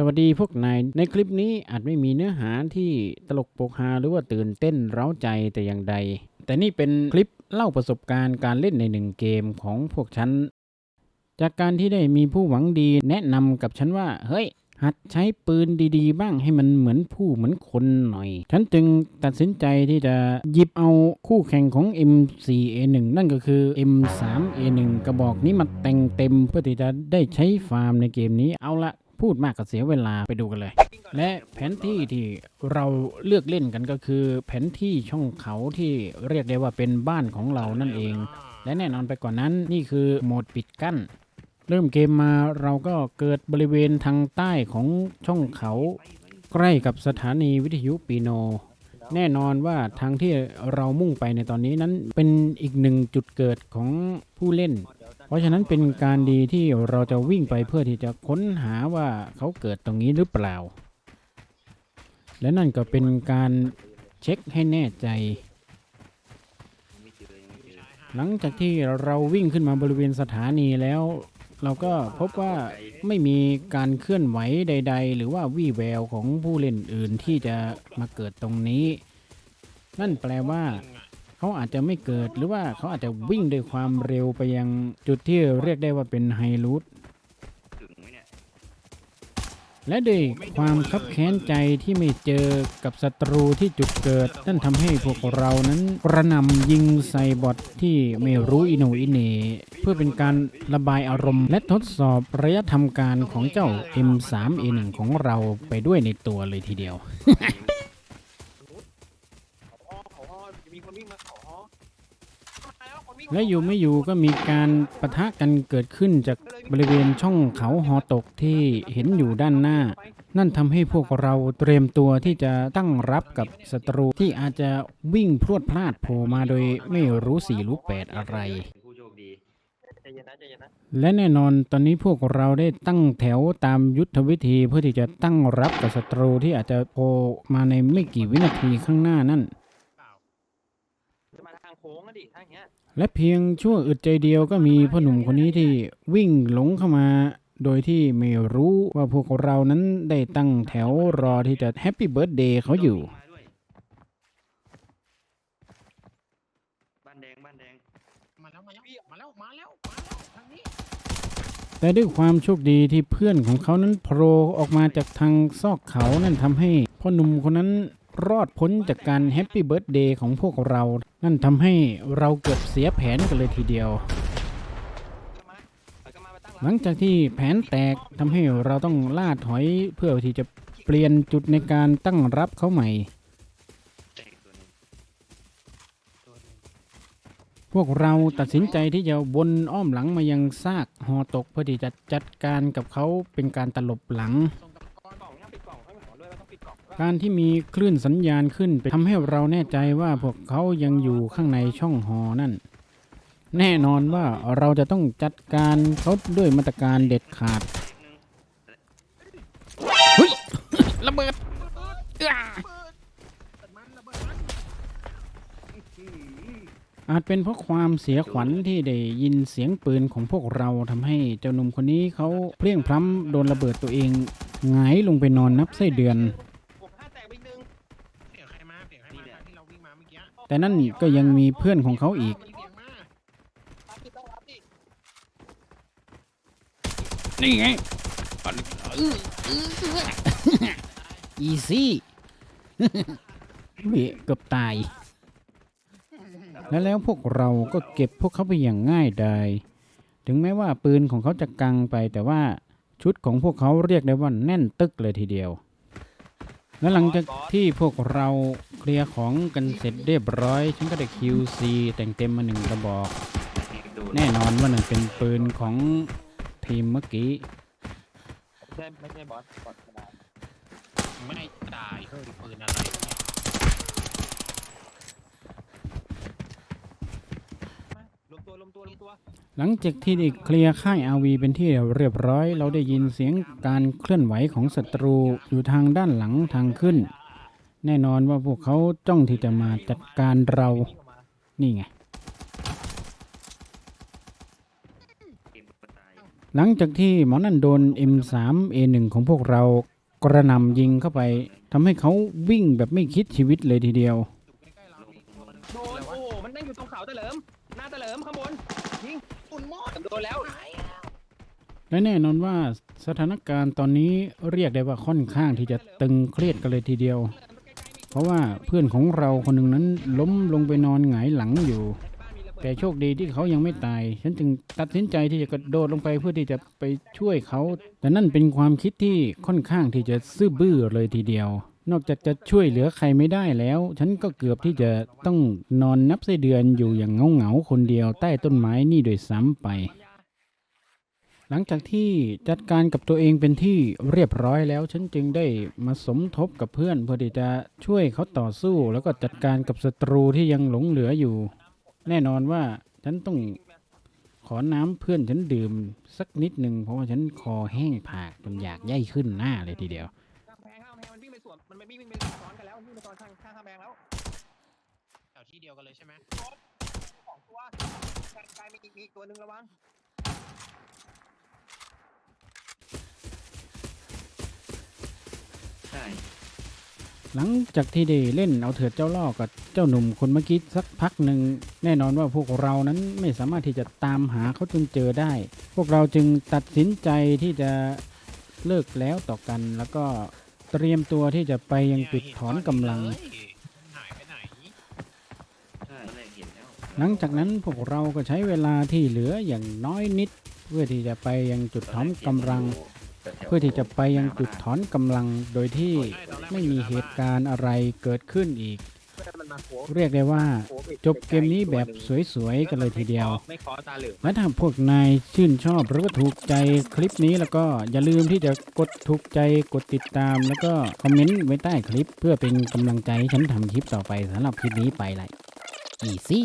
สวัสดีพวกนาย ในคลิปนี้อาจไม่มีเนื้อหาที่ตลกโปกฮาหรือว่าตื่นเต้นเร้าใจแต่อย่างใด แต่นี่เป็นคลิปเล่าประสบการณ์การเล่นในหนึ่งเกมของพวกฉัน จากการที่ได้มีผู้หวังดีแนะนำกับฉันว่า เฮ้ย หัดใช้ปืนดีๆ บ้างให้มันเหมือนผู้เหมือนคนหน่อย ฉันจึงตัดสินใจที่จะหยิบเอาคู่แข่งของ M4A1 นั่นก็คือ M3A1 กระบอกนี้มาแต่งเต็มเพื่อที่จะได้ใช้ฟาร์มในเกมนี้เอาละ พูดมากก็เสียเวลาไปดูกันเลย และแผนที่ที่เราเลือกเล่นกันก็คือ แผนที่ช่องเขาที่เรียกได้ว่าเป็นบ้านของเรานั่นเอง และแน่นอนไปกว่านนั้นนี่คือโหมดปิดกั้น เริ่มเกมมาเราก็เกิดบริเวณทางใต้ของช่องเขา ใกล้กับสถานีวิทยุปีโนแน่นอนว่าทางที่เรามุ่งไปในตอนนี้นั้นเป็นอีกหนึ่งจุดเกิดของผู้เล่น เพราะฉะนั้นเป็นการดีที่เราจะวิ่งไปเพื่อที่จะค้นหาว่าเขาเกิดตรงนี้หรือเปล่า และนั่นก็เป็นการเช็คให้แน่ใจ หลังจากที่เราวิ่งขึ้นมาบริเวณสถานีแล้ว เราก็พบว่าไม่มีการเคลื่อนไหวใด ๆ หรือว่าวี่แววของผู้เล่นอื่นที่จะมาเกิดตรงนี้ นั่นแปลว่า เขาอาจจะไม่เกิดหรือว่าเขาอาจจะวิ่งด้วยความเร็วไปยังจุดที่เรียกได้ว่าเป็นไฮรูทถึงไหมเนี่ยและด้วยความคับแค้นใจที่ไม่เจอกับศัตรูที่จุดเกิดนั่นทำให้พวกเรานั้นกระหนำยิงใส่บอทที่ไม่รู้อิโหนอิเนเพื่อเป็นการระบายอารมณ์ และทดสอบระยะทำการของเจ้า M3A1 ของเราไปด้วยในตัวเลยทีเดียว เขาอ้อเขาอ้อจะมีคนวิ่งมาเขาอ้อมา และอยู่ไม่อยู่ก็มีการปะทะกันเกิดขึ้นจากบริเวณช่องเขาหอตกที่เห็นอยู่ด้านหน้า นั่นทำให้พวกเราเตรียมตัวที่จะตั้งรับกับศัตรูที่อาจจะวิ่งพรวดพลาดโผล่มาโดยไม่รู้สี่รู้แปดอะไรเป็นผู้โชคดีใจเย็นนะใจเย็นนะและแน่นอนตอนนี้พวกเราได้ตั้งแถวตามยุทธวิธีเพื่อที่จะตั้งรับกับศัตรูที่อาจจะโผล่มาในไม่กี่วินาทีข้างหน้านั่นจะมาทางโค้งอะดิทางเนี้ย และเพียงชั่วอึดใจเดียวก็มีพ่อหนุ่มคนนี้ที่วิ่งหลงเข้ามา โดยที่ไม่รู้ว่าพวกเรานั้นได้ตั้งแถวรอที่จะแฮปปี้เบิร์ดเดย์เขาอยู่ บ้านแดงบ้านแดงมาแล้วมาแล้วมาแล้วมาแล้วมาแล้วทางนี้แต่ด้วยความโชคดีที่เพื่อนของเขานั้นโผล่ออกมาจากทางซอกเขานั่นทำให้พ่อหนุ่มคนนั้น รอดพ้นจากการแฮปปี้เบิร์ดเดย์ของพวกเรา นั่นทำให้เราเกือบเสียแผนกันเลยทีเดียว หลังจากที่แผนแตกทำให้เราต้องล่าถอยเพื่อที่จะเปลี่ยนจุดในการตั้งรับเขาใหม่ พวกเราตัดสินใจที่จะวนอ้อมหลังมายังซากหอตกเพื่อที่จะจัดการกับเขาเป็นการตลบหลัง การที่มีคลื่นสัญญาณขึ้นไปทำให้เราแน่ใจว่าพวกเขายังอยู่ข้างในช่องหอนั่น แน่นอนว่าเราจะต้องจัดการเขาด้วยมาตรการเด็ดขาดเฮ้ยระเบิดอาจเป็นเพราะความเสียขวัญที่ได้ยินเสียงปืนของพวกเราทำให้เจ้าหนุ่มคนนี้เขาเพลียงพล้ำโดนระเบิดตัวเองหงายลงไปนอนนับไส้เดือน แต่นั่นก็ยังมีเพื่อนของเขาอีกมีเสียงมารับดิต้องรับดินี่ไงอีซี่เฮ้ยเกือบตาย แล้วแล้วพวกเราก็เก็บพวกเขาไปอย่างง่ายดายถึงแม้ว่าปืนของเขาจะกังไปแต่ว่าชุดของพวกเขาเรียกได้ว่าแน่นตึกเลยทีเดียว และหลังจากที่พวกเราเคลียร์ของกันเสร็จเรียบร้อย ฉันก็ได้ QC แต่งเต็มมาหนึ่งกระบอก แน่นอนว่านั่นเป็นปืนของทีมเมื่อกี้ ไม่ใช่ไม่ใช่บอสบอสธรรมดไม่ตายเฮ้ยปืนอะไรเนี่ย มารวมตัวรวมตัวรวมตัว หลังจากที่ได้เคลียร์ค่ายอาวีเป็นที่เรียบร้อย เราได้ยินเสียงการเคลื่อนไหวของศัตรูอยู่ทางด้านหลังทางขึ้น แน่นอนว่าพวกเขาจ้องที่จะมาจัดการเรา นี่ไง หลังจากที่หมอนั่นโดน M3A1 ของพวกเรากระหนำยิงเข้าไปทำให้เขาวิ่งแบบไม่คิดชีวิตเลยทีเดียว หลิมหน้าตะเหลิมข้างบนยิงตุนมอดโดนแล้วและแน่นอนว่าสถานการณ์ตอนนี้เรียกได้ว่าค่อนข้างที่จะตึงเครียดกันเลยทีเดียว เพราะว่าเพื่อนของเราคนหนึ่งนั้นล้มลงไปนอนหงายหลังอยู่ แต่โชคดีที่เขายังไม่ตาย ฉันจึงตัดสินใจที่จะกระโดดลงไปเพื่อที่จะไปช่วยเขา แต่นั่นเป็นความคิดที่ค่อนข้างที่จะซื่อบื้อเลยทีเดียว นอกจากจะช่วยเหลือใครไม่ได้แล้ว ฉันก็เกือบที่จะต้องนอนนับไส้เดือนอยู่อย่างเงาๆคนเดียวใต้ต้นไม้นี่โดยซ้ำไป หลังจากที่จัดการกับตัวเองเป็นที่เรียบร้อยแล้ว ฉันจึงได้มาสมทบกับเพื่อนเพื่อที่จะช่วยเขาต่อสู้ แล้วก็จัดการกับศัตรูที่ยังหลงเหลืออยู่ แน่นอนว่าฉันต้องขอน้ำเพื่อนฉันดื่มสักนิดหนึ่งเพราะว่าฉันคอแห้งผากจนอยากย่ายขึ้นหน้าเลยทีเดียว งข้ามแพงมันวิ่งไปสวนมันไม่วิ่งไปซ้อนกันแล้วมันวิ่งไปซ้อนข้างข้างข้ามแพงแล้วแถวที่เดียวกันเลยใช่ไหมสองตัวกลางกลางมีอีกมีอีกตัวหนึ่งระวังใช่หลังจากที่ได้เล่นเอาเถิดเจ้าล่อกับเจ้าหนุ่มคนเมื่อกี้สักพักหนึ่งแน่นอนว่าพวกเรานั้นไม่สามารถที่จะตามหาเขาจนเจอได้ พวกเราจึงตัดสินใจที่จะเลิกแล้วต่อกันแล้วก็ เตรียมตัวที่จะไปยังจุดถอนกำลัง หายไปไหนใช่แรกเห็นแล้วหลังจากนั้นพวกเราก็ใช้เวลาที่เหลืออย่างน้อยนิด เพื่อที่จะไปยังจุดถอนกำลัง เพื่อที่จะไปยังจุดถอนกำลังโดยที่ไม่มีเหตุการณ์อะไรเกิดขึ้นอีก เพื่อนมันมาโค้งเรียกได้ว่าโค้งไปจบเกมนี้แบบสวยๆกันเลยทีเดียวไม่ขอตาเหลืองและถ้าพวกนายชื่นชอบหรือว่าถูกใจคลิปนี้แล้วก็อย่าลืมที่จะกดถูกใจกดติดตาม แล้วก็คอมเมนต์ไว้ใต้คลิป เพื่อเป็นกำลังใจให้ฉันทำคลิปต่อไปสำหรับคลิปนี้ไปเลย easy